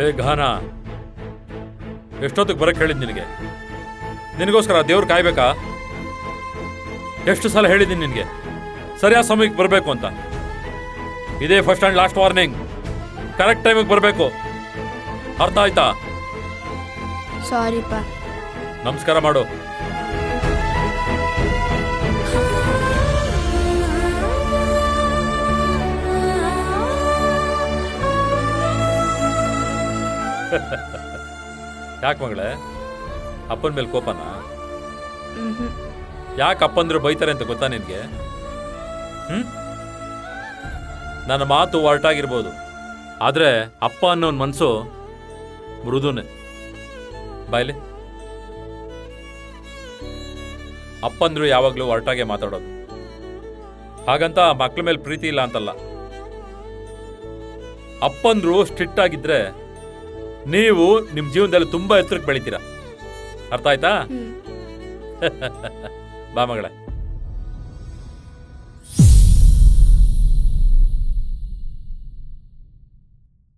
ಏ ಘಾನ ಎಷ್ಟೊತ್ತಿಗೆ ಬರಕ್ಕೆ ಹೇಳಿದ್ ನಿನಗೆ? ನಿನಗೋಸ್ಕರ ದೇವ್ರು ಕಾಯ್ಬೇಕಾ? ಎಷ್ಟು ಸಲ ಹೇಳಿದ್ದೀನಿ ನಿನಗೆ? ಸರಿಯಾದ ಸಮಯಕ್ಕೆ ಬರಬೇಕು ಅಂತ. ಇದೇ first and last warning correct ಟೈಮಿಗೆ ಬರಬೇಕು. ಅರ್ಥ ಆಯ್ತಾ? ಸಾರಿಪ್ಪ ನಮಸ್ಕಾರ ಮಾಡು. ಯಾಕೆ ಮಗಳೇ? ಅಪ್ಪನ ಮೇಲೆ ಕೋಪನಾ. ಯಾಕೆ ಅಪ್ಪಂದ್ರು ಬೈತಾರೆ ಅಂತ ಗೊತ್ತಾ ನಿನಗೆ? ಹ್ಮ್? ನನ್ನ ಮಾತು ಹೊರಟಾಗಿರ್ಬೋದು ಆದರೆ ಅಪ್ಪ ಅನ್ನೋನ್ ಮನಸ್ಸು ಮೃದುನೆ. ಬಾಯ್ಲಿ. ಅಪ್ಪಂದ್ರು ಯಾವಾಗಲೂ ಹೊರಟಾಗೆ ಮಾತಾಡೋದು. ಹಾಗಂತ ಮಕ್ಳ ಮೇಲೆ ಪ್ರೀತಿ ಇಲ್ಲ ಅಂತಲ್ಲ. ಅಪ್ಪಂದ್ರು ಸ್ಟ್ರಿಕ್ಟ್ ಆಗಿದ್ರೆ ನೀವು ನಿಮ್ಮ ಜೀವನದಲ್ಲಿ ತುಂಬಾ ಎತ್ತರಕ್ಕೆ ಬೆಳಿತೀರಾ. ಅರ್ಥ ಆಯ್ತಾ. ಬಾ ಮಗಳೇ.